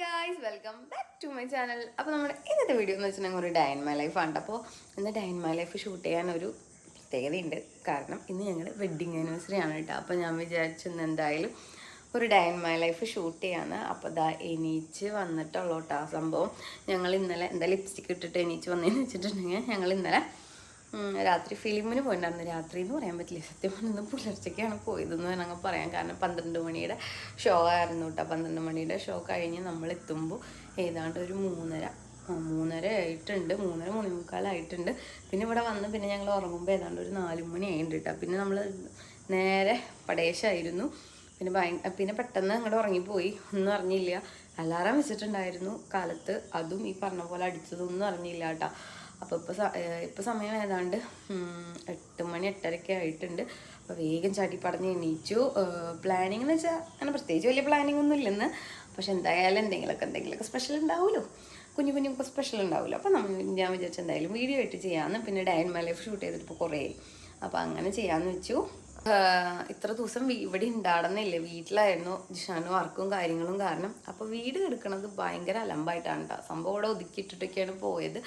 Guys welcome back to my channel അപ്പോൾ നമ്മുടെ ഇന്നത്തെ വീഡിയോ എന്ന് വെച്ചിട്ടുണ്ടെങ്കിൽ ഒരു ഡയൻ മൈ ലൈഫാണ് അപ്പോൾ ഇന്ന് ഡയൻ മൈ ലൈഫ് ഷൂട്ട് ചെയ്യാൻ ഒരു പ്രത്യേകതയുണ്ട്. കാരണം ഇന്ന് ഞങ്ങൾ വെഡ്ഡിങ് ആനിവേഴ്സറി ആണ് കേട്ടോ. അപ്പോൾ ഞാൻ വിചാരിച്ചു ഇന്ന് എന്തായാലും ഒരു ഡയൻ മൈ ലൈഫ് ഷൂട്ട് ചെയ്യാന്ന്. അപ്പോൾ ദാ എണീച്ച് വന്നിട്ടുള്ളൂ കേട്ടോ ആ സംഭവം. ഞങ്ങൾ ഇന്നലെ എന്താ ലിപ്സ്റ്റിക് ഇട്ടിട്ട് എണീച്ച് വന്നതെന്ന് വെച്ചിട്ടുണ്ടെങ്കിൽ ഞങ്ങൾ ഇന്നലെ രാത്രി ഫിലിമിന് പോയിട്ടുണ്ടായിരുന്നു രാത്രി എന്ന് പറയാൻ പറ്റില്ല. സത്യം പറഞ്ഞാൽ പുലർച്ചയ്ക്കാണ് പോയതെന്ന് വേണമെങ്കിൽ പറയാം കാരണം പന്ത്രണ്ട് മണിയുടെ ഷോ ആയിരുന്നു കേട്ടോ പന്ത്രണ്ട് മണിയുടെ ഷോ കഴിഞ്ഞ് നമ്മൾ എത്തുമ്പോൾ ഏതാണ്ട് ഒരു മൂന്നര. മൂന്നര ആയിട്ടുണ്ട്. മൂന്നര മൂന്നേ പിന്നെ ഇവിടെ വന്ന് പിന്നെ ഞങ്ങൾ ഉറങ്ങുമ്പോൾ ഏതാണ്ട് ഒരു നാല് മണി ആയിട്ടുണ്ട് കേട്ടോ പിന്നെ നമ്മൾ നേരെ പടേശായിരുന്നു. പിന്നെ ഭയ പിന്നെ പെട്ടെന്ന് അങ്ങോട്ട് ഉറങ്ങിപ്പോയി. ഒന്നും അറിഞ്ഞില്ല. അലാറം വെച്ചിട്ടുണ്ടായിരുന്നു. കാലത്ത് അതും ഈ പറഞ്ഞ പോലെ അടിച്ചതൊന്നും അറിഞ്ഞില്ല കേട്ടോ അപ്പോൾ ഇപ്പോൾ ഇപ്പോൾ സമയം ഏതാണ്ട് എട്ട് മണി എട്ടരയൊക്കെ ആയിട്ടുണ്ട്. അപ്പോൾ വേഗം ചാടി പറഞ്ഞ് എണീച്ചു പ്ലാനിങ് എന്ന് വെച്ചാൽ അങ്ങനെ പ്രത്യേകിച്ച് വലിയ പ്ലാനിങ് ഒന്നും ഇല്ലെന്ന്. പക്ഷെ എന്തായാലും എന്തെങ്കിലുമൊക്കെ എന്തെങ്കിലുമൊക്കെ സ്പെഷ്യൽ ഉണ്ടാവുമല്ലോ കുഞ്ഞു കുഞ്ഞു സ്പെഷ്യൽ ഉണ്ടാവുമല്ലോ അപ്പോൾ നമ്മൾ ഞാൻ വിചാരിച്ചു എന്തായാലും വീഡിയോ ആയിട്ട് ചെയ്യാമെന്ന് പിന്നെ ഡയൻ മൈ ലൈഫ് ഷൂട്ട് ചെയ്തിട്ട് ഇപ്പോൾ കുറേ അപ്പോൾ അങ്ങനെ ചെയ്യാമെന്ന് വെച്ചു. ഇത്ര ദിവസം ഇവിടെ ഉണ്ടാടുന്നില്ല വീട്ടിലായിരുന്നു ജിഷാനും വർക്കും കാര്യങ്ങളും കാരണം. അപ്പോൾ വീട് എടുക്കണത് ഭയങ്കര അലമ്പായിട്ടാണ് കേട്ടോ സംഭവം ഇവിടെ ഒതുക്കിയിട്ടിട്ടൊക്കെയാണ് പോയത്.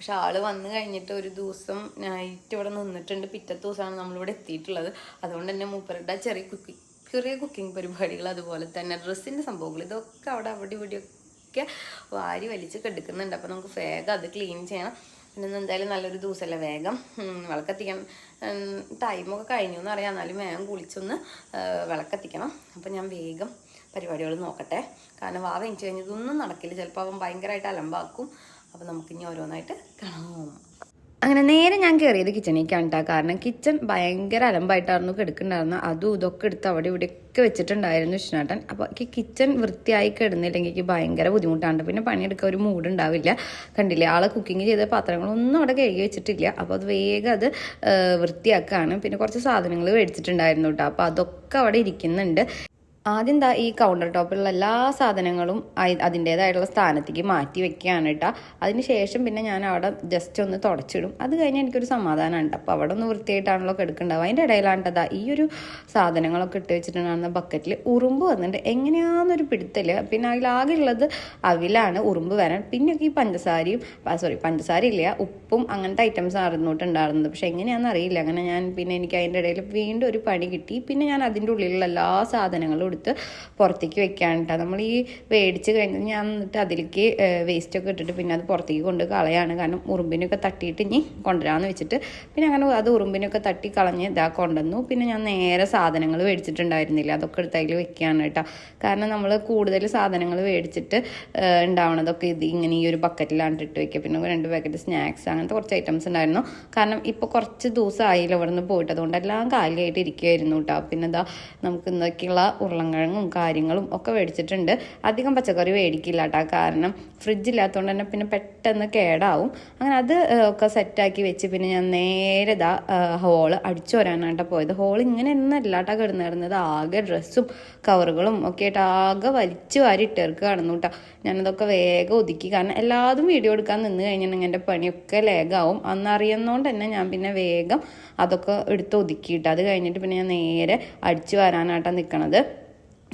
പക്ഷെ ആൾ വന്നു കഴിഞ്ഞിട്ട് ഒരു ദിവസം നൈറ്റ് ഇവിടെ നിന്നിട്ടുണ്ട്. പിറ്റത്തെ ദിവസമാണ് നമ്മളിവിടെ എത്തിയിട്ടുള്ളത്. അതുകൊണ്ട് തന്നെ മൂപ്പരുടെ ചെറിയ കുക്കി ചെറിയ കുക്കിംഗ് പരിപാടികൾ അതുപോലെ തന്നെ ഡ്രസ്സിന്റെ സംഭവങ്ങൾ ഇതൊക്കെ അവിടെ അവിടെ ഇവിടെയൊക്കെ വാരി വലിച്ച് കെടുക്കുന്നുണ്ട്. അപ്പോൾ നമുക്ക് വേഗം അത് ക്ലീൻ ചെയ്യണം. പിന്നെ എന്തായാലും നല്ലൊരു ദിവസമല്ല വേഗം. വിളക്കത്തിക്കണം ടൈമൊക്കെ കഴിഞ്ഞു എന്ന് അറിയാം എന്നാലും വേഗം കുളിച്ചൊന്ന് വിളക്കത്തിക്കണം. അപ്പം ഞാൻ വേഗം പരിപാടികൾ നോക്കട്ടെ. കാരണം വാവ എനിക്ക് കഴിഞ്ഞതൊന്നും നടക്കില്ല. ചിലപ്പോൾ അവൻ ഭയങ്കരമായിട്ട് അലമ്പാക്കും. അപ്പം നമുക്കിനി ഓരോന്നായിട്ട് കാണാം. അങ്ങനെ നേരെ ഞാൻ കയറിയത് കിച്ചണിലേക്കാണ് കേട്ടോ കാരണം കിച്ചൺ ഭയങ്കര അലമ്പായിട്ടായിരുന്നു കിടക്കുന്നുണ്ടായിരുന്നു. അതും ഇതൊക്കെ എടുത്ത് അവിടെ ഇവിടെയൊക്കെ വെച്ചിട്ടുണ്ടായിരുന്നു വിഷ്ണുട്ടൻ അപ്പോൾ എനിക്ക് കിച്ചൺ വൃത്തിയായി കിടന്നില്ലെങ്കിൽ എനിക്ക് ഭയങ്കര ബുദ്ധിമുട്ടാണ് പിന്നെ പണിയെടുക്കാൻ ഒരു മൂഡ് ഉണ്ടാവില്ല. കണ്ടില്ലേ ആളെ കുക്കിംഗ് ചെയ്ത പാത്രങ്ങളൊന്നും അവിടെ കഴുകി വെച്ചിട്ടില്ല. അപ്പോൾ അത് വേഗം അത് വൃത്തിയാക്കുകയാണ് പിന്നെ കുറച്ച് സാധനങ്ങൾ മേടിച്ചിട്ടുണ്ടായിരുന്നു കേട്ടോ അപ്പോൾ അതൊക്കെ അവിടെ ഇരിക്കുന്നുണ്ട്. ആദ്യം ദാ ഈ കൗണ്ടർ ടോപ്പിലുള്ള എല്ലാ സാധനങ്ങളും അതിന്റെതായിട്ടുള്ള സ്ഥാനത്തേക്ക് മാറ്റി വെക്കുകയാണ് കേട്ടോ. അതിന് ശേഷം പിന്നെ ഞാൻ അവിടെ ജസ്റ്റ് ഒന്ന് തുടച്ചിടും. അത് കഴിഞ്ഞ് എനിക്കൊരു സമാധാനമുണ്ട് അപ്പോൾ അവിടെ ഒന്ന് വൃത്തിയായിട്ടാണല്ലോ കിടക്കുന്നുണ്ടാവുക അതിന്റെ ഇടയിലാണ് കേട്ടോ ദാ ഈ ഒരു സാധനങ്ങളൊക്കെ ഇട്ട് വെച്ചിട്ടുണ്ടാകുന്ന ബക്കറ്റിൽ ഉറുമ്പ് വന്നിട്ടുണ്ട്. എങ്ങനെയാണെന്നൊരു പിടുത്തൽ. പിന്നെ അതിലാകെ ഉള്ളത് അവിലാണ് ഉറുമ്പ് വരാൻ. പിന്നെ ഈ പഞ്ചസാരയും സോറി പഞ്ചസാര ഇല്ല ഉപ്പും അങ്ങനത്തെ ഐറ്റംസ് അറിഞ്ഞിട്ടുണ്ടായിരുന്നത് പക്ഷെ എങ്ങനെയാണെന്ന് അറിയില്ല. അങ്ങനെ ഞാൻ പിന്നെ എനിക്ക് അതിന്റെ ഇടയിൽ വീണ്ടും ഒരു പണി കിട്ടി. പിന്നെ ഞാൻ അതിന്റെ ഉള്ളിലുള്ള എല്ലാ സാധനങ്ങളും എടുത്ത് പുറത്തേക്ക് വെക്കാൻ കേട്ടോ നമ്മൾ ഈ മേടിച്ച് കഴിഞ്ഞാൽ ഞാൻ എന്നിട്ട് അതിലേക്ക് വേസ്റ്റ് ഒക്കെ ഇട്ടിട്ട് പിന്നെ അത് പുറത്തേക്ക് കൊണ്ട് കളയാണ്. കാരണം ഉറുമ്പിനൊക്കെ തട്ടിയിട്ട് ഇനി കൊണ്ടുവരാമെന്ന് വെച്ചിട്ട്. പിന്നെ അങ്ങനെ അത് ഉറുമ്പിനൊക്കെ തട്ടി കളഞ്ഞ് ഇതാ കൊണ്ടുവന്നു. പിന്നെ ഞാൻ നേരെ സാധനങ്ങൾ മേടിച്ചിട്ടുണ്ടായിരുന്നില്ല അതൊക്കെ എടുത്ത് അതിൽ വെക്കുകയാണ് കേട്ടോ കാരണം നമ്മൾ കൂടുതൽ സാധനങ്ങൾ മേടിച്ചിട്ട് ഉണ്ടാവണതൊക്കെ ഇത് ഇങ്ങനെ ഈ ഒരു ബക്കറ്റിലാണ് ഇട്ട് വെക്കുക പിന്നെ രണ്ട് പാക്കറ്റ് സ്നാക്സ് അങ്ങനത്തെ കുറച്ച് ഐറ്റംസ് ഉണ്ടായിരുന്നു. കാരണം ഇപ്പോൾ കുറച്ച് ദിവസമായില്ല ഇവിടെ നിന്ന് പോയിട്ട്. അതുകൊണ്ട് എല്ലാം കാലിയായിട്ട് ഇരിക്കുമായിരുന്നു കേട്ടോ പിന്നെ നമുക്ക് ഇന്നൊക്കെയുള്ള ഉരുളൻകിഴങ്ങും കാര്യങ്ങളും ഒക്കെ മേടിച്ചിട്ടുണ്ട്. അധികം പച്ചക്കറി മേടിക്കില്ല കേട്ടോ കാരണം ഫ്രിഡ്ജ് ഇല്ലാത്തതുകൊണ്ട് തന്നെ പിന്നെ പെട്ടെന്ന് കേടാവും. അങ്ങനെ അത് ഒക്കെ സെറ്റാക്കി വെച്ച് പിന്നെ ഞാൻ നേരെ ഇതാ ഹോൾ അടിച്ചു വരാനായിട്ടാണ് പോയത്. ഹോൾ ഇങ്ങനെ ഒന്നല്ല കേട്ടോ കിടന്നിരുന്നത് ആകെ ഡ്രസ്സും കവറുകളും ഒക്കെ ആയിട്ട് ആകെ വലിച്ചു വാരി ഇട്ടേർക്ക് കാണുന്നു കേട്ടോ ഞാനതൊക്കെ വേഗം ഒതുക്കി. കാരണം എല്ലാതും വീഡിയോ എടുക്കാൻ നിന്ന് കഴിഞ്ഞിട്ടുണ്ടെങ്കിൽ എന്റെ പണിയൊക്കെ ലേഗാവും. അന്നറിയുന്നതുകൊണ്ട് തന്നെ ഞാൻ പിന്നെ വേഗം അതൊക്കെ എടുത്ത് ഒതുക്കിയിട്ട് അത് കഴിഞ്ഞിട്ട് പിന്നെ ഞാൻ നേരെ അടിച്ചു വരാനായിട്ടാണ് നിൽക്കണത്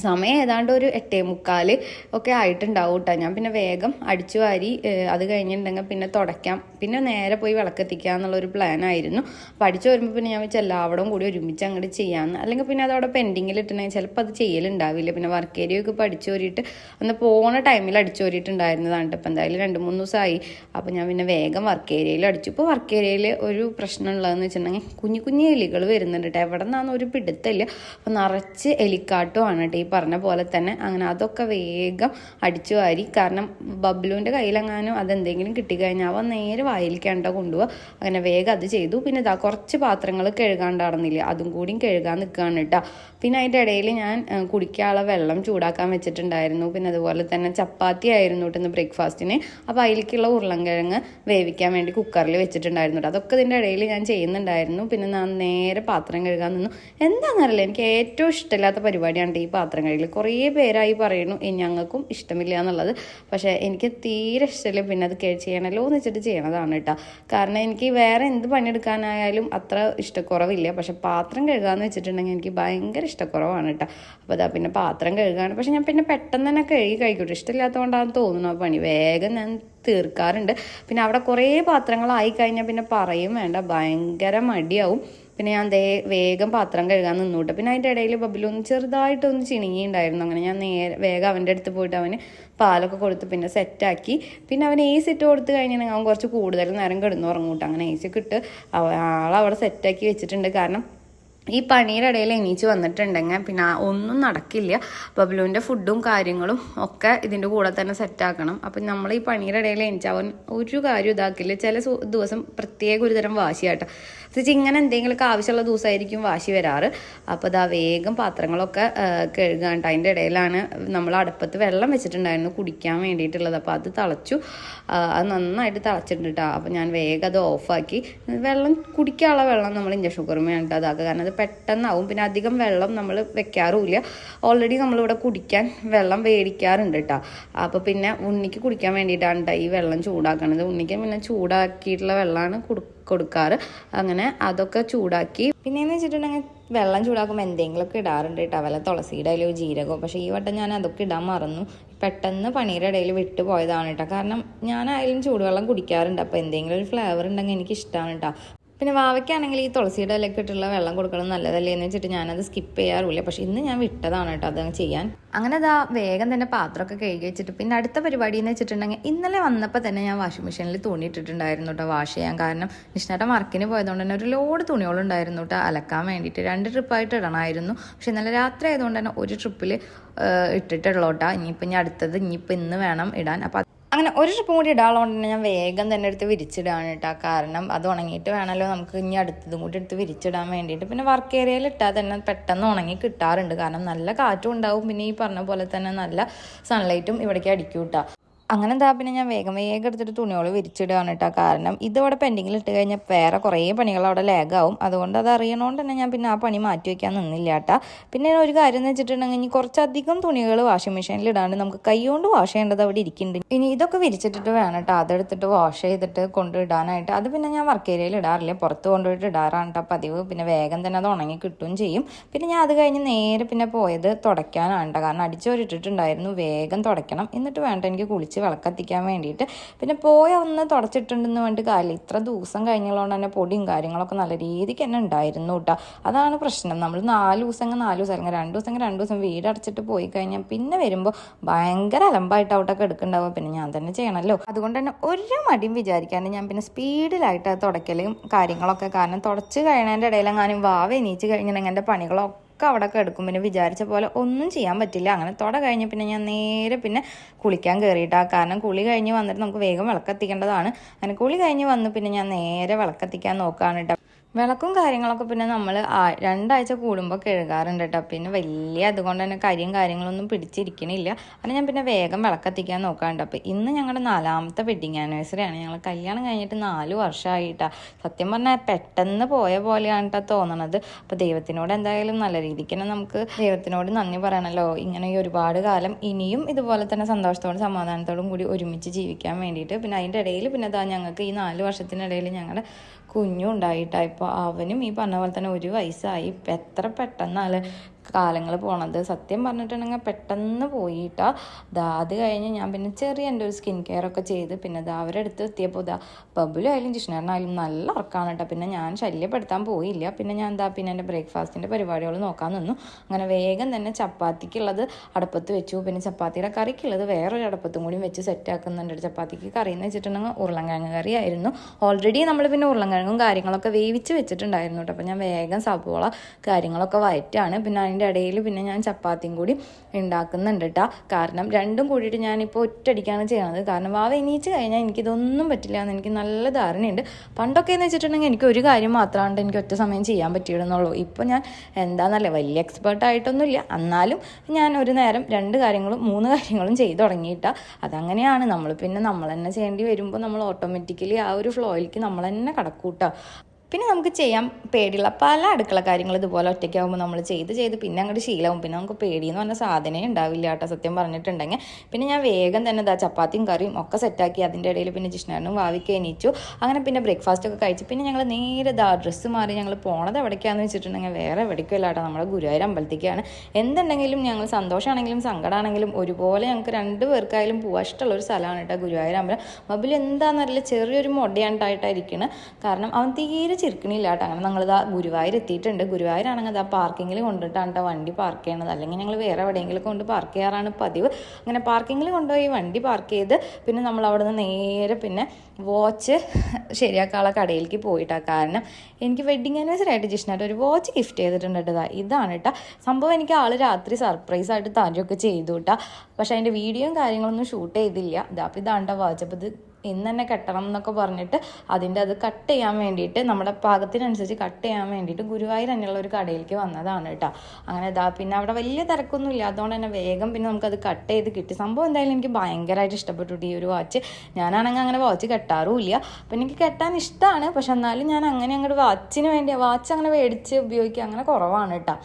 സമയം ഏതാണ്ട് ഒരു എട്ടേ മുക്കാൽ ഒക്കെ ആയിട്ടുണ്ടാവും കേട്ടോ ഞാൻ പിന്നെ വേഗം അടിച്ചു വാരി അത് കഴിഞ്ഞിട്ടുണ്ടെങ്കിൽ പിന്നെ തുടയ്ക്കാം. പിന്നെ നേരെ പോയി വിളക്കെത്തിക്കുക എന്നുള്ളൊരു പ്ലാനായിരുന്നു അപ്പോൾ അടിച്ചു വരുമ്പോൾ പിന്നെ ഞാൻ വെച്ചാൽ എല്ലാവടും കൂടി ഒരുമിച്ച് അങ്ങോട്ട് ചെയ്യാമെന്ന് അല്ലെങ്കിൽ പിന്നെ അതവിടെ പെൻഡിങ്ങിൽ ഇട്ടുണ്ടെങ്കിൽ ചിലപ്പോൾ അത് ചെയ്യലുണ്ടാവില്ല. പിന്നെ വർക്ക് ഏരിയയൊക്കെ ഇപ്പോൾ അടിച്ചു വരിയിട്ട് അന്ന് പോണ ടൈമിൽ അടിച്ചു വരിയിട്ടുണ്ടായിരുന്നതാണ് ഇപ്പം എന്തായാലും രണ്ട് മൂന്ന് ദിവസമായി. അപ്പോൾ ഞാൻ പിന്നെ വേഗം വർക്ക് ഏരിയയിൽ അടിച്ചു. ഇപ്പോൾ വർക്ക് ഏരിയയിൽ ഒരു പ്രശ്നം ഉള്ളതെന്ന് വെച്ചിട്ടുണ്ടെങ്കിൽ കുഞ്ഞു കുഞ്ഞു എലികൾ വരുന്നുണ്ട് കേട്ടോ എവിടെ നിന്നാണെന്ന് ഒരു പിടുത്തമില്ല അപ്പോൾ നിറച്ച് എലിക്കാട്ടുമാണ് കേട്ടോ പറഞ്ഞ പോലെ തന്നെ അങ്ങനെ അതൊക്കെ വേഗം അടിച്ചു വാരി. കാരണം ബബ്ലുവിന്റെ കയ്യിലെങ്ങാനും അതെന്തെങ്കിലും കിട്ടിക്കഴിഞ്ഞാൽ അവൻ നേരെ വായിലേക്കാണ്ട കൊണ്ടുപോകുക അങ്ങനെ വേഗം അത് ചെയ്തു. പിന്നെ ഇതാ കുറച്ച് പാത്രങ്ങൾ കഴുകാണ്ടാടുന്നില്ല അതും കൂടിയും കഴുകാൻ നിൽക്കുകയാണ് കേട്ടോ പിന്നെ അതിന്റെ ഇടയിൽ ഞാൻ കുടിക്കാനുള്ള വെള്ളം ചൂടാക്കാൻ വെച്ചിട്ടുണ്ടായിരുന്നു. പിന്നെ അതുപോലെ തന്നെ ചപ്പാത്തി ആയിരുന്നു കേട്ടോ ബ്രേക്ക്ഫാസ്റ്റിന്. അപ്പോൾ അതിലേക്കുള്ള ഉരുളൻകിഴങ്ങ് വേവിക്കാൻ വേണ്ടി കുക്കറിൽ വെച്ചിട്ടുണ്ടായിരുന്നു കേട്ടോ അതൊക്കെ ഇതിന്റെ ഇടയിൽ ഞാൻ ചെയ്യുന്നുണ്ടായിരുന്നു. പിന്നെ ഞാൻ നേരെ പാത്രം കഴുകാൻ നിന്നു. എന്താണെന്നറിയില്ല എനിക്ക് ഏറ്റവും ഇഷ്ടമില്ലാത്ത പരിപാടിയാണ് ഈ പാത്രം പാത്രം കഴുകൽ കുറേ പേരായി പറയുന്നു "ഏ, ഞങ്ങൾക്കും ഇഷ്ടമില്ല എന്നുള്ളത്. പക്ഷേ എനിക്ക് തീരെ ഇഷ്ടമില്ല. പിന്നെ അത് ചെയ്യണമല്ലോ എന്ന് വെച്ചിട്ട് ചെയ്യണതാണ് കേട്ടോ. കാരണം എനിക്ക് വേറെ എന്ത് പണിയെടുക്കാനായാലും അത്ര ഇഷ്ടക്കുറവില്ല. പക്ഷെ പാത്രം കഴുകുക എന്ന് വെച്ചിട്ടുണ്ടെങ്കിൽ എനിക്ക് ഭയങ്കര ഇഷ്ടക്കുറവാണ് കേട്ടോ. അപ്പോൾ അതാ പിന്നെ പാത്രം കഴുകാണ്. പക്ഷെ ഞാൻ പിന്നെ പെട്ടെന്ന് തന്നെ കഴുകി കഴിക്കൂട്ടോ. ഇഷ്ടമില്ലാത്തതുകൊണ്ടാണെന്ന് തോന്നുന്നു ആ പണി. വേഗം ഞാൻ തീർക്കാറുണ്ട്. പിന്നെ അവിടെ കുറേ പാത്രങ്ങളായി കഴിഞ്ഞാൽ പിന്നെ പറയും വേണ്ട. ഭയങ്കര മടിയാവും. പിന്നെ ഞാൻ ദേ വേഗം പാത്രം കഴുകാൻ നിന്നൂട്ടോ പിന്നെ അതിന്റെ ഇടയിൽ ബബിലൊന്ന് ചെറുതായിട്ടൊന്ന് ചിണുങ്ങിയുണ്ടായിരുന്നു. അങ്ങനെ ഞാൻ നേരെ വേഗം അവന്റെ അടുത്ത് പോയിട്ട് അവന് പാലൊക്കെ കൊടുത്ത് പിന്നെ സെറ്റാക്കി. പിന്നെ അവൻ എ സി ഇട്ട് കൊടുത്ത് കഴിഞ്ഞാൽ അവൻ കുറച്ച് കൂടുതൽ നേരം കിടന്നു ഉറങ്ങൂട്ടോ അങ്ങനെ എ സി അവ- ആളവിടെ സെറ്റാക്കി വെച്ചിട്ടുണ്ട്. കാരണം ഈ പണിയുടെ ഇടയിൽ എണീച്ച് വന്നിട്ടുണ്ടെങ്കിൽ പിന്നെ ഒന്നും നടക്കില്ല. ബബ്ലുവിന്റെ ഫുഡും കാര്യങ്ങളും ഒക്കെ ഇതിന്റെ കൂടെ തന്നെ സെറ്റാക്കണം. അപ്പം നമ്മൾ ഈ പണിയുടെ ഇടയിൽ എണീച്ച് അവൻ ഒരു കാര്യം ഇതാക്കില്ല. ചില ദിവസം പ്രത്യേക ഒരു തരം വാശിയാട്ടോ. എന്നുവെച്ചാൽ ഇങ്ങനെ എന്തെങ്കിലുമൊക്കെ ആവശ്യമുള്ള ദിവസമായിരിക്കും വാശി വരാറ്. അപ്പോൾ ഇതാ വേഗം പാത്രങ്ങളൊക്കെ കഴുകാണ്ട് അതിന്റെ ഇടയിലാണ് നമ്മൾ അടുപ്പത്ത് വെള്ളം വെച്ചിട്ടുണ്ടായിരുന്നു കുടിക്കാൻ വേണ്ടിയിട്ടുള്ളത്. അപ്പോൾ അത് തിളച്ചു അത് നന്നായിട്ട് തിളച്ചിട്ടുണ്ട് അപ്പോൾ ഞാൻ വേഗം അത് ഓഫാക്കി. വെള്ളം കുടിക്കാനുള്ള വെള്ളം നമ്മൾ ഇഞ്ചക്ഷൻ കുറുമയാണ് കേട്ടോ അതാക്കുക കാരണം അത് പെട്ടെന്നാവും. പിന്നെ അധികം വെള്ളം നമ്മൾ വെക്കാറുമില്ല. ഓൾറെഡി നമ്മളിവിടെ കുടിക്കാൻ വെള്ളം മേടിക്കാറുണ്ട് കേട്ടോ അപ്പോൾ പിന്നെ ഉണ്ണിക്ക് കുടിക്കാൻ വേണ്ടിയിട്ടാണ് കേട്ടോ ഈ വെള്ളം ചൂടാക്കണത്. ഉണ്ണിക്ക് പിന്നെ ചൂടാക്കിയിട്ടുള്ള വെള്ളമാണ് കൊടു കൊടുക്കാറ്. അങ്ങനെ അതൊക്കെ ചൂടാക്കി. പിന്നെയെന്ന് വെച്ചിട്ടുണ്ടെങ്കിൽ വെള്ളം ചൂടാക്കുമ്പോൾ എന്തെങ്കിലുമൊക്കെ ഇടാറുണ്ട് കേട്ടോ. വല്ല തുളസിയുടെ ഇലയോ ജീരകമോ. പക്ഷേ ഈ വട്ടം ഞാൻ അതൊക്കെ ഇടാൻ മറന്നു. പെട്ടെന്ന് പണിയുടെ ഇടയിൽ വിട്ടു പോയതാണ് കേട്ടോ. കാരണം ഞാൻ ഞാനായാലും ചൂടുവെള്ളം കുടിക്കാറുണ്ട്. അപ്പോൾ എന്തെങ്കിലും ഒരു ഫ്ലേവർ ഉണ്ടെങ്കിൽ എനിക്ക് ഇഷ്ടമാണ് കേട്ടോ. പിന്നെ വാവയ്ക്കാണെങ്കിൽ ഈ തുളസിയുടെ ഇലയൊക്കെ ഇട്ടുള്ള വെള്ളം കൊടുക്കണം നല്ലതല്ലേ എന്ന് വെച്ചിട്ട് ഞാനത് സ്കിപ്പ് ചെയ്യാറില്ല പക്ഷെ ഇന്ന് ഞാൻ വിട്ടതാണ് കേട്ടോ അത് ചെയ്യാൻ. അങ്ങനെ അതാ വേഗം തന്നെ പാത്രമൊക്കെ കഴുകി വെച്ചിട്ട് പിന്നെ അടുത്ത പരിപാടി എന്ന് വെച്ചിട്ടുണ്ടെങ്കിൽ ഇന്നലെ വന്നപ്പോൾ തന്നെ ഞാൻ വാഷിംഗ് മെഷീനിൽ തുണി ഇട്ടിട്ടുണ്ടായിരുന്നു കേട്ടോ വാഷ് ചെയ്യാൻ. കാരണം നിഷ്ണയുടെ വർക്കിന് പോയതുകൊണ്ട് തന്നെ ഒരു ലോഡ് തുണികളുണ്ടായിരുന്നു കേട്ടോ അലക്കാൻ വേണ്ടിയിട്ട്. രണ്ട് ട്രിപ്പായിട്ട് ഇടണമായിരുന്നു. പക്ഷെ ഇന്നലെ രാത്രി ആയതുകൊണ്ട് തന്നെ ഒരു ട്രിപ്പിൽ ഇട്ടിട്ടുള്ളൂ കേട്ടോ. ഇനിയിപ്പോൾ ഇനി അടുത്തത് ഇനിയിപ്പോൾ ഇന്ന് വേണം ഇടാൻ. അപ്പോൾ അങ്ങനെ ഒരു ട്രിപ്പും കൂടി ഇടാനുള്ളതുകൊണ്ട് തന്നെ ഞാൻ വേഗം തന്നെ എടുത്ത് വിരിച്ചിടാണ് കേട്ടോ. കാരണം അത് ഉണങ്ങിയിട്ട് വേണമല്ലോ നമുക്ക് ഇനി അടുത്തതും കൂടി എടുത്ത് വിരിച്ചിടാൻ വേണ്ടിയിട്ട്. പിന്നെ വർക്ക് ഏരിയയിൽ ഇട്ടാൽ തന്നെ പെട്ടെന്ന് ഉണങ്ങി കിട്ടാറുണ്ട്. കാരണം നല്ല കാറ്റും ഉണ്ടാവും. പിന്നെ ഈ പറഞ്ഞ പോലെ തന്നെ നല്ല സൺലൈറ്റും ഇവിടേക്ക് അടിക്കൂട്ടാ കേട്ടോ. അങ്ങനെ എന്താ പിന്നെ ഞാൻ വേഗം വേഗം എടുത്തിട്ട് തുണികൾ വിരിച്ചിടുകയാണ് കേട്ടോ. കാരണം ഇതവിടെ പെൻഡിങ്ങിൽ ഇട്ട് കഴിഞ്ഞാൽ വേറെ കുറേ പണികൾ അവിടെ ലാഗാവും അതുകൊണ്ട് അത് അറിയണോണ്ട് തന്നെ ഞാൻ പിന്നെ ആ പണി മാറ്റി വയ്ക്കാൻ നിന്നില്ല കേട്ടോ. പിന്നെ ഒരു കാര്യം എന്ന് വെച്ചിട്ടുണ്ടെങ്കിൽ ഇനി കുറച്ചധികം തുണികൾ വാഷിംഗ് മെഷീനിൽ ഇടാണ്ട് നമുക്ക് കൈകൊണ്ട് വാഷ് ചെയ്യേണ്ടത് അവിടെ ഇരിക്കുന്നുണ്ട്. ഇനി ഇതൊക്കെ വിരിച്ചിട്ടിട്ട് വേണം കേട്ടോ. അതെടുത്തിട്ട് വാഷ് ചെയ്തിട്ട് കൊണ്ടിടാനായിട്ട് അത് പിന്നെ ഞാൻ വർക്ക് ഏരിയയിൽ ഇടാറില്ല. പുറത്ത് കൊണ്ടുപോയിട്ട് ഇടാറാണ് കേട്ടോ പതിവ്. പിന്നെ വേഗം തന്നെ അത് ഉണങ്ങി കിട്ടുകയും ചെയ്യും. പിന്നെ ഞാൻ അത് കഴിഞ്ഞ് നേരെ പിന്നെ പോയത് തുടയ്ക്കാനാണ് കേട്ടോ. കാരണം അടിച്ചോരിട്ടിട്ടുണ്ടായിരുന്നു. വേഗം തുടയ്ക്കണം. എന്നിട്ട് വേണ്ട എനിക്ക് കുളിച്ച് വിളക്കത്തിക്കാൻ വേണ്ടിയിട്ട്. പിന്നെ പോയ ഒന്ന് തുടച്ചിട്ടുണ്ടെന്ന് വേണ്ടി കാര്യമില്ല. ഇത്ര ദിവസം കഴിഞ്ഞുള്ളതുകൊണ്ട് തന്നെ പൊടിയും കാര്യങ്ങളൊക്കെ നല്ല രീതിക്ക് തന്നെ ഉണ്ടായിരുന്നു കേട്ടോ. അതാണ് പ്രശ്നം. നമ്മൾ നാല് ദിവസം നാല് ദിവസം രണ്ട് ദിവസം രണ്ട് ദിവസം വീട് അടച്ചിട്ട് പോയി കഴിഞ്ഞാൽ പിന്നെ വരുമ്പോൾ ഭയങ്കര അലമ്പായിട്ട് അവിടെയൊക്കെ എടുക്കുന്നുണ്ടാവും. പിന്നെ ഞാൻ തന്നെ ചെയ്യണമല്ലോ. അതുകൊണ്ട് തന്നെ ഒരു മടിയും വിചാരിക്കാണ്ട് ഞാൻ പിന്നെ സ്പീഡിലായിട്ട് തുടക്കലും കാര്യങ്ങളൊക്കെ. കാരണം തുടച്ച് കഴിയണതിന്റെ ഇടയിലെങ്ങാനും വാവ എണീച്ച് കഴിഞ്ഞിട്ടുണ്ടെങ്കിൽ എന്റെ പണികളൊക്കെ ഒക്കെ അവിടെ കിടക്കും പിന്നെ വിചാരിച്ച പോലെ ഒന്നും ചെയ്യാൻ പറ്റില്ല. അങ്ങനെ തുട കഴിഞ്ഞ് പിന്നെ ഞാൻ നേരെ പിന്നെ കുളിക്കാൻ കയറിയിട്ടാ കാരണം കുളി കഴിഞ്ഞ് വന്നിട്ട് നമുക്ക് വേഗം വിളക്കെത്തിക്കേണ്ടതാണ്. അങ്ങനെ കുളി കഴിഞ്ഞ് വന്ന് പിന്നെ ഞാൻ നേരെ വിളക്കെത്തിക്കാൻ നോക്കുകയാണ് കേട്ടോ വിളക്കും കാര്യങ്ങളൊക്കെ പിന്നെ നമ്മൾ രണ്ടാഴ്ച കൂടുമ്പോൾ കഴുകാറുണ്ട് കേട്ടോ. പിന്നെ വലിയ അതുകൊണ്ട് തന്നെ കരിയും കാര്യങ്ങളൊന്നും പിടിച്ചിരിക്കണില്ല. അത് ഞാൻ പിന്നെ വേഗം വിളക്കത്തിക്കാൻ നോക്കാറുണ്ട്. അപ്പോൾ ഇന്ന് ഞങ്ങളുടെ നാലാമത്തെ വെഡിങ് ആനിവേഴ്സറി ആണ്. ഞങ്ങൾ കല്യാണം കഴിഞ്ഞിട്ട് നാല് വർഷമായിട്ടാ സത്യം പറഞ്ഞാൽ പെട്ടെന്ന് പോയ പോലെയാണ് കേട്ടോ തോന്നണത്. അപ്പോൾ ദൈവത്തിനോട് എന്തായാലും നല്ല രീതിക്ക് തന്നെ നമുക്ക് ദൈവത്തിനോട് നന്ദി പറയണല്ലോ. ഇങ്ങനെ ഈ ഒരുപാട് കാലം ഇനിയും ഇതുപോലെ തന്നെ സന്തോഷത്തോടും സമാധാനത്തോടും കൂടി ഒരുമിച്ച് ജീവിക്കാൻ വേണ്ടിയിട്ട്. പിന്നെ അതിന്റെ ഇടയിൽ പിന്നെ അതാ ഞങ്ങൾക്ക് ഈ നാല് വർഷത്തിനിടയിൽ ഞങ്ങളുടെ കുഞ്ഞും ഉണ്ടായിട്ടാ ഇപ്പോൾ അവനും ഈ പറഞ്ഞ പോലെ തന്നെ ഒരു വയസ്സായി. ഇപ്പം എത്ര പെട്ടെന്നാണ് കാലങ്ങൾ പോണത്. സത്യം പറഞ്ഞിട്ടുണ്ടെങ്കിൽ പെട്ടെന്ന് പോയിട്ടാ. ദാ അത് കഴിഞ്ഞ് ഞാൻ പിന്നെ ചെറിയ എന്റെ ഒരു സ്കിൻ കെയർ ഒക്കെ ചെയ്ത് പിന്നെ ദാ അവരുടെ അടുത്ത് എത്തിയപ്പോൾ ദാ ബബുലും ആയാലും ജിഷ്ണറിനായാലും നല്ല ഉറക്കാണ് കേട്ടോ. പിന്നെ ഞാൻ ശല്യപ്പെടുത്താൻ പോയില്ല. പിന്നെ ഞാൻ എന്താ പിന്നെ എന്റെ ബ്രേക്ക്ഫാസ്റ്റിന്റെ പരിപാടികൾ നോക്കാൻ നിന്നു. അങ്ങനെ വേഗം തന്നെ ചപ്പാത്തിക്കുള്ളത് അടുപ്പത്ത് വെച്ചു. പിന്നെ ചപ്പാത്തിയുടെ കറിക്കുള്ളത് വേറൊരു അടുപ്പത്തും കൂടി വെച്ച് സെറ്റാക്കുന്നുണ്ട് ചപ്പാത്തിക്ക് കറി എന്ന് വെച്ചിട്ടുണ്ടെങ്കിൽ കറി ആയിരുന്നു ഓൾറെഡി നമ്മൾ പിന്നെ ഉരുളൻകിഴങ്ങും കാര്യങ്ങളൊക്കെ വേവിച്ച് വെച്ചിട്ടുണ്ടായിരുന്നു കേട്ടോ. അപ്പോൾ ഞാൻ വേഗം സബോള കാര്യങ്ങളൊക്കെ വയറ്റാണ്. പിന്നെ അതിന്റെ ഇടയിൽ പിന്നെ ഞാൻ ചപ്പാത്തിയും കൂടി ഉണ്ടാക്കുന്നുണ്ട് കേട്ടോ. കാരണം രണ്ടും കൂടിയിട്ട് ഞാനിപ്പോൾ ഒറ്റയടിക്കാണ് ചെയ്യണത്. കാരണം വാവ എണീച്ച് കഴിഞ്ഞാൽ എനിക്കിതൊന്നും പറ്റില്ല എന്ന് എനിക്ക് നല്ല ധാരണയുണ്ട്. പണ്ടൊക്കെ എന്ന് വെച്ചിട്ടുണ്ടെങ്കിൽ എനിക്ക് ഒരു കാര്യം മാത്രമാണ്ട് എനിക്ക് ഒറ്റ സമയം ചെയ്യാൻ പറ്റിയിടുന്നുള്ളൂ ഇപ്പോൾ ഞാൻ എന്താണെന്നല്ലേ വലിയ എക്സ്പേർട്ട് ആയിട്ടൊന്നുമില്ല. എന്നാലും ഞാൻ ഒരു നേരം രണ്ട് കാര്യങ്ങളും മൂന്ന് കാര്യങ്ങളും ചെയ്തു തുടങ്ങിയിട്ടാ അതങ്ങനെയാണ്. നമ്മൾ പിന്നെ നമ്മൾ തന്നെ ചെയ്യേണ്ടി വരുമ്പോൾ നമ്മൾ ഓട്ടോമാറ്റിക്കലി ആ ഒരു ഫ്ലോയിലേക്ക് നമ്മൾ തന്നെ കടക്കൂട്ടാ പിന്നെ നമുക്ക് ചെയ്യാൻ പേടിയുള്ള പല അടുക്കള കാര്യങ്ങൾ ഇതുപോലെ ഒറ്റയ്ക്കാവുമ്പോൾ നമ്മൾ ചെയ്ത് ചെയ്ത് പിന്നെ അങ്ങോട്ട് ശീലവും. പിന്നെ നമുക്ക് പേടിയെന്ന് പറഞ്ഞ സാധനമേ ഉണ്ടാവില്ല കേട്ടോ സത്യം പറഞ്ഞിട്ടുണ്ടെങ്കിൽ. പിന്നെ ഞാൻ വേഗം തന്നെ ഇതാ ചപ്പാത്തിയും കറിയും ഒക്കെ സെറ്റാക്കി അതിന്റെ ഇടയിൽ പിന്നെ ജിഷ്ണനും വാവിക്ക് എണീച്ചു. അങ്ങനെ പിന്നെ ബ്രേക്ക്ഫാസ്റ്റ് ഒക്കെ കഴിച്ചു പിന്നെ ഞങ്ങൾ നേരെ ഇതാ ഡ്രസ്സ് മാറി ഞങ്ങൾ പോണത് എവിടേക്കാന്ന് വെച്ചിട്ടുണ്ടെങ്കിൽ വേറെ എവിടേക്കുമല്ല കേട്ടോ നമ്മുടെ ഗുരുവായൂർ അമ്പലത്തേക്കാണ് എന്തുണ്ടെങ്കിലും ഞങ്ങൾ സന്തോഷമാണെങ്കിലും സങ്കടമാണെങ്കിലും ഒരുപോലെ ഞങ്ങൾക്ക് രണ്ട് പേർക്കായാലും പോകാൻ ഇഷ്ടമുള്ള ഒരു സ്ഥലമാണ് കേട്ടോ ഗുരുവായൂർ അമ്പലം. മബിൽ എന്താണെന്നറിയില്ല ചെറിയൊരു മൊടയാണ്ടായിട്ടായിരിക്കണം കാരണം അവൻ തീരെ ചിരിക്കണില്ല കേട്ടോ. അങ്ങനെ ഞങ്ങളിതാ ഗുരുവായൂർ എത്തിയിട്ടുണ്ട് ഗുരുവായൂരാണെങ്കിൽ അതാ പാർക്കിങ്ങിൽ കൊണ്ടിട്ടാണ് കേട്ടോ വണ്ടി പാർക്ക് ചെയ്യണത്. അല്ലെങ്കിൽ ഞങ്ങൾ വേറെ എവിടെയെങ്കിലും കൊണ്ട് പാർക്ക് ചെയ്യാറാണ് പതിവ്. അങ്ങനെ പാർക്കിങ്ങിൽ കൊണ്ടുപോയി വണ്ടി പാർക്ക് ചെയ്ത് പിന്നെ നമ്മൾ അവിടെ നിന്ന് നേരെ പിന്നെ വാച്ച് ശരിയാക്കാനുള്ള കടയിലേക്ക് പോയിട്ടാ. കാരണം എനിക്ക് വെഡിങ് ആനിവേഴ്സറി ആയിട്ട് ജിഷ്ണായിട്ട് ഒരു വാച്ച് ഗിഫ്റ്റ് ചെയ്തിട്ടുണ്ട് കേട്ടോ ഇതാണ് കേട്ടോ സംഭവം എനിക്ക് ആൾ രാത്രി സർപ്രൈസ് ആയിട്ട് തരുമൊക്കെ ചെയ്തു കേട്ടോ പക്ഷേ അതിന്റെ വീഡിയോയും കാര്യങ്ങളൊന്നും ഷൂട്ട് ചെയ്തില്ല. ഇതാ അപ്പോൾ ഇതാണ്ട വാച്ച് അപ്പോൾ ഇത് ഇന്ന് തന്നെ കെട്ടണം എന്നൊക്കെ പറഞ്ഞിട്ട് അതിന്റെ അത് കട്ട് ചെയ്യാൻ വേണ്ടിയിട്ട് നമ്മുടെ പാകത്തിനനുസരിച്ച് കട്ട് ചെയ്യാൻ വേണ്ടിയിട്ട് ഗുരുവായൂർ തന്നെയുള്ള ഒരു കടയിലേക്ക് വന്നതാണ് കേട്ടോ. അങ്ങനെ ഇതാ പിന്നെ അവിടെ വലിയ തിരക്കൊന്നും ഇല്ല അതുകൊണ്ട് തന്നെ വേഗം പിന്നെ നമുക്കത് കട്ട് ചെയ്ത് കിട്ടി. സംഭവം എന്തായാലും എനിക്ക് ഭയങ്കരമായിട്ട് ഇഷ്ടപ്പെട്ടു ഈ ഒരു വാച്ച് ഞാനാണെങ്കിൽ അങ്ങനെ വാച്ച് കെട്ടാറുമില്ല അപ്പം എനിക്ക് കെട്ടാൻ ഇഷ്ടമാണ് പക്ഷെ എന്നാലും ഞാൻ അങ്ങനെ അങ്ങോട്ട് വാച്ചിന് വേണ്ടി വാച്ച് അങ്ങനെ മേടിച്ച് ഉപയോഗിക്കുക അങ്ങനെ കുറവാണ് കേട്ടോ.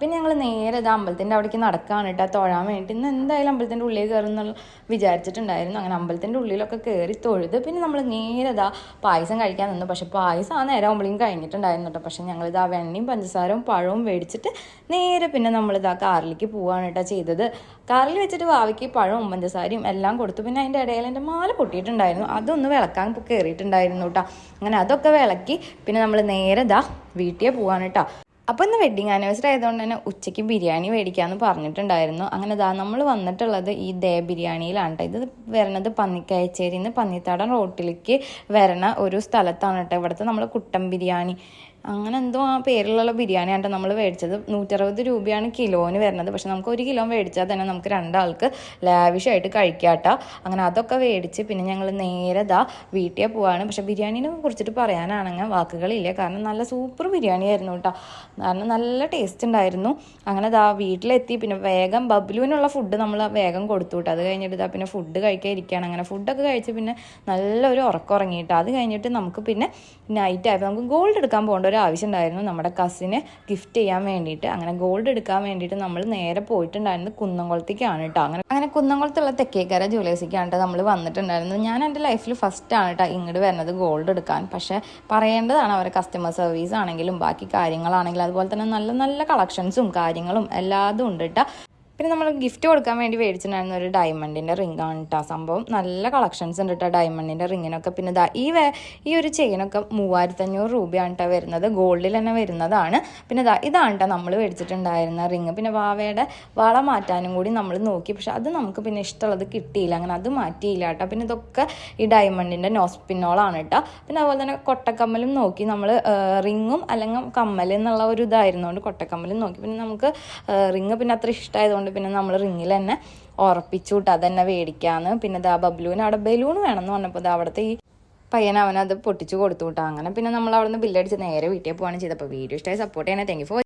പിന്നെ ഞങ്ങൾ നേരെ ഇത് അമ്പലത്തിന്റെ അവിടേക്ക് നടക്കുകയാണ് കേട്ടോ തൊഴാൻ വേണ്ടി ഇന്ന് എന്തായാലും അമ്പലത്തിന്റെ ഉള്ളിൽ കയറുന്നുള്ള വിചാരിച്ചിട്ടുണ്ടായിരുന്നു. അങ്ങനെ അമ്പലത്തിന്റെ ഉള്ളിലൊക്കെ കയറി തൊഴുത് പിന്നെ നമ്മൾ നേരെ ഇതാ പായസം കഴിക്കാൻ നിന്നു. പക്ഷെ പായസം ആ നേരം ആകുമ്പോഴേക്കും കഴിഞ്ഞിട്ടുണ്ടായിരുന്നു കേട്ടോ. പക്ഷെ ഞങ്ങളിതാ വെണ്ണയും പഞ്ചസാരവും പഴവും മേടിച്ചിട്ട് നേരെ പിന്നെ നമ്മളിതാ കാറിലേക്ക് പോവുകയാണ് കേട്ടോ ചെയ്തത്. കാറിൽ വെച്ചിട്ട് വാവയ്ക്ക് പഴവും പഞ്ചസാരയും എല്ലാം കൊടുത്തു. പിന്നെ അതിന്റെ ഇടയിൽ എന്റെ മാല പൊട്ടിയിട്ടുണ്ടായിരുന്നു. അതൊന്ന് വിളക്കാൻ കയറിയിട്ടുണ്ടായിരുന്നു കേട്ടോ. അങ്ങനെ അതൊക്കെ വിളക്കി പിന്നെ നമ്മൾ നേരെ ഇതാ വീട്ടിൽ പോവാണ് കേട്ടോ. അപ്പോൾ ഇന്ന് വെഡിങ് ആനിവേഴ്സറി ആയതുകൊണ്ട് തന്നെ ഉച്ചയ്ക്ക് ബിരിയാണി മേടിക്കാമെന്ന് പറഞ്ഞിട്ടുണ്ടായിരുന്നു. അങ്ങനെ ദാ നമ്മൾ വന്നിട്ടുള്ളത് ഈ ദേ ബിരിയാണിയിലാണ് കേട്ടോ ഇത് വരണത് പന്നിക്കയച്ചേരിന്ന് പന്നിത്താടൻ റോട്ടിലേക്ക് വരണ ഒരു സ്ഥലത്താണ് കേട്ടോ ഇവിടുത്തെ നമ്മൾ കുട്ടൻ ബിരിയാണി. അങ്ങനെ എന്തോ ആ പേരിലുള്ള ബിരിയാണി ആണ് നമ്മൾ മേടിച്ചത്. നൂറ്ററുപത് രൂപയാണ് കിലോന് വരുന്നത്. പക്ഷെ നമുക്ക് ഒരു കിലോ മേടിച്ചാൽ തന്നെ നമുക്ക് രണ്ടാൾക്ക് ലാവിഷായിട്ട് കഴിക്കാട്ടോ. അങ്ങനെ അതൊക്കെ മേടിച്ച് പിന്നെ ഞങ്ങൾ നേരെ വീട്ടിൽ പോവാണ്. പക്ഷെ ബിരിയാണിനെ കുറിച്ചിട്ട് പറയാനാണെങ്കിൽ വാക്കുകളില്ല. കാരണം നല്ല സൂപ്പർ ബിരിയാണി ആയിരുന്നു കേട്ടോ. കാരണം നല്ല ടേസ്റ്റ് ഉണ്ടായിരുന്നു. അങ്ങനെ ദാ വീട്ടിലെത്തി. പിന്നെ വേഗം ബബ്ലുവിനുള്ള ഫുഡ് നമ്മൾ വേഗം കൊടുത്തു കേട്ടോ അത് കഴിഞ്ഞിട്ട് ഇതാ പിന്നെ ഫുഡ് കഴിക്കാൻ ഇരിക്കുകയാണ്. അങ്ങനെ ഫുഡൊക്കെ കഴിച്ച് പിന്നെ നല്ലൊരു ഉറക്കം ഉറങ്ങിയിട്ട്. അത് കഴിഞ്ഞിട്ട് നമുക്ക് പിന്നെ നൈറ്റ് ആയപ്പോൾ നമുക്ക് ഗോൾഡ് എടുക്കാൻ പോകേണ്ട ഒരു ആവശ്യം ഉണ്ടായിരുന്നു നമ്മുടെ കസിന് ഗിഫ്റ്റ് ചെയ്യാൻ വേണ്ടിയിട്ട്. അങ്ങനെ ഗോൾഡ് എടുക്കാൻ വേണ്ടിയിട്ട് നമ്മൾ നേരെ പോയിട്ടുണ്ടായിരുന്നത് കുന്നംകുളത്തേക്കാണ് കേട്ടോ. അങ്ങനെ അങ്ങനെ കുന്നംകുളത്തുള്ള തെക്കേക്കര ജ്വല്ലേഴ്സിക്കാണ് കേട്ടോ നമ്മൾ വന്നിട്ടുണ്ടായിരുന്നത്. ഞാൻ എന്റെ ലൈഫിൽ ഫസ്റ്റ് ആണ് കേട്ടോ ഇങ്ങോട്ട് വരുന്നത് ഗോൾഡ് എടുക്കാൻ. പക്ഷേ പറയേണ്ടതാണ് അവരെ കസ്റ്റമർ സർവീസ് ആണെങ്കിലും ബാക്കി കാര്യങ്ങളാണെങ്കിലും അതുപോലെ തന്നെ നല്ല നല്ല കളക്ഷൻസും കാര്യങ്ങളും എല്ലാതും ഉണ്ട് കേട്ടോ. പിന്നെ നമ്മൾ ഗിഫ്റ്റ് കൊടുക്കാൻ വേണ്ടി മേടിച്ചിട്ടുണ്ടായിരുന്ന ഒരു ഡയമണ്ടിന്റെ റിംഗ് ആണ് കേട്ടോ സംഭവം. നല്ല കളക്ഷൻസ് ഉണ്ട് കേട്ടോ ഡയമണ്ടിന്റെ റിങ്ങിനൊക്കെ പിന്നെ ഇതാ ഈ വേ ഈ ഒരു ചെയിനൊക്കെ മൂവായിരത്തഞ്ഞൂറ് രൂപയാണ് കേട്ടോ വരുന്നത്. ഗോൾഡിൽ തന്നെ വരുന്നതാണ്. പിന്നെ ഇതാ ഇതാണ് കേട്ടോ നമ്മൾ മേടിച്ചിട്ടുണ്ടായിരുന്ന റിങ് പിന്നെ വാവയുടെ വള മാറ്റാനും കൂടി നമ്മൾ നോക്കി. പക്ഷെ അത് നമുക്ക് പിന്നെ ഇഷ്ടമുള്ളത് കിട്ടിയില്ല. അങ്ങനെ അത് മാറ്റിയില്ല കേട്ടോ പിന്നെ ഇതൊക്കെ ഈ ഡയമണ്ടിന്റെ നോസ്പിന്നോളാണ് കേട്ടോ പിന്നെ അതുപോലെ തന്നെ കൊട്ടക്കമ്മലും നോക്കി നമ്മൾ റിങ്ങും അല്ലെങ്കിൽ കമ്മൽ എന്നുള്ള ഒരു ഇതായിരുന്നുകൊണ്ട് കൊട്ടക്കമ്മലും നോക്കി. പിന്നെ നമുക്ക് റിങ് പിന്നെ അത്ര ഇഷ്ടമായതുകൊണ്ട് പിന്നെ നമ്മൾ റിങ്ങിൽ തന്നെ ഉറപ്പിച്ചു വിട്ട്. അത് തന്നെ മേടിക്കാന്ന് പിന്നെ ദാ ബബ്ലൂന് അവിടെ ബലൂൺ വേണമെന്ന് പറഞ്ഞപ്പോൾ ദാ അവിടുത്തെ ഈ പയ്യൻ അവനത് പൊട്ടിച്ചു കൊടുത്തു വിട്ടാ. അങ്ങനെ പിന്നെ നമ്മൾ അവിടെ നിന്ന് ബില്ലടിച്ച് നേരെ വീട്ടിൽ പോവാണ് ചെയ്തപ്പോൾ വീഡിയോ ഇഷ്ടമായി സപ്പോർട്ട് ചെയ്യണേ താങ്ക് യു ഫോർ